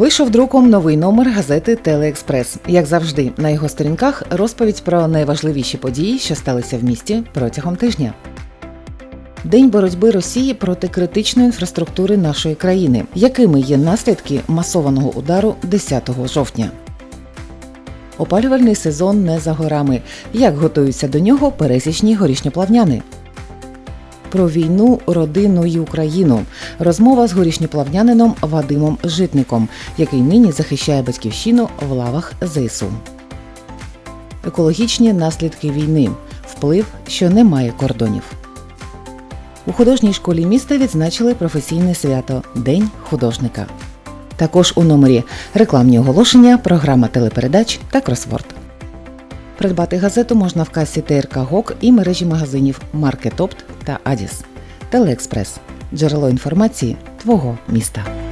Вийшов друком новий номер газети Телеекспрес. Як завжди, на його сторінках розповідь про найважливіші події, що сталися в місті протягом тижня. День боротьби Росії проти критичної інфраструктури нашої країни. Якими є наслідки масованого удару 10 жовтня? Опалювальний сезон не за горами. Як готуються до нього пересічні горішньоплавняни? Про війну, родину і Україну. Розмова з горішньоплавнянином Вадимом Житником, який нині захищає батьківщину в лавах ЗСУ. Екологічні наслідки війни. Вплив, що не має кордонів. У художній школі міста відзначили професійне свято День художника. Також у номері рекламні оголошення, програма телепередач та кросворд. Придбати газету можна в касі ТРК ГОК і мережі магазинів Маркетопт та Адіс. Телеекспрес. Джерело інформації твого міста.